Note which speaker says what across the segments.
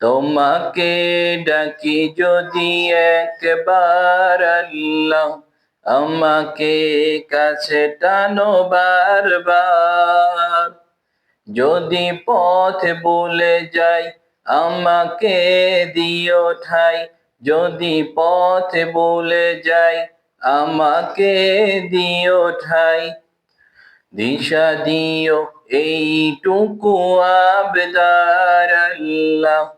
Speaker 1: তোমাকে ডাকি যদি একবার আল্লাহ আমাকে কাছে টানো বারবার। যদি পথ বলে যাই, আমাকে দিও ঠাই। যদি পথ বলে যাই, আমাকে দিও ঠাই। দিশা দিও এইটুকু আবদার আল্লাহ।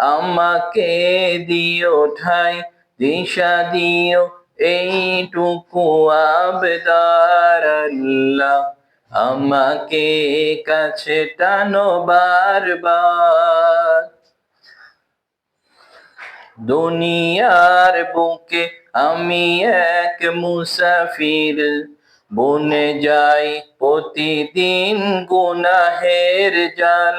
Speaker 1: আমাকে দিও ঠাই, দিশা দিও এইটুকু আবদার আল্লাহ। আমাকে কাছে টানো বারবার। দুনিয়ার বুকে আমি এক মুসাফির, বনে যাই প্রতিদিন গুনাহের জাল।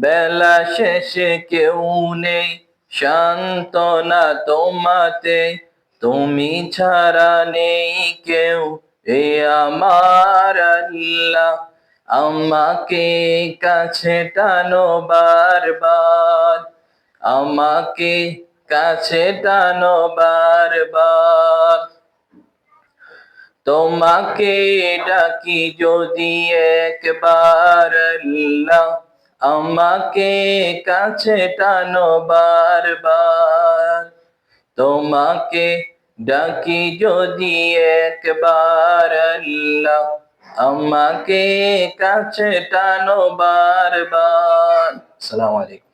Speaker 1: বেলা শেষে কেউ নেই, সান্ত্বনা তোমাতে। তুমি ছাড়া নেই কেউ, এ আমার আল্লাহ। আমাকে কাছে টানো বারবার। আমাকে কাছে টানো বারবার। তোমাকে ডাকি যদি একবার আল্লাহ। আমাকে কাছে টানো বারবার। তোমাকে ডাকি যদি একবার আল্লাহ আমাকে কাছে টানো বারবার। সালাম আলাইকুম।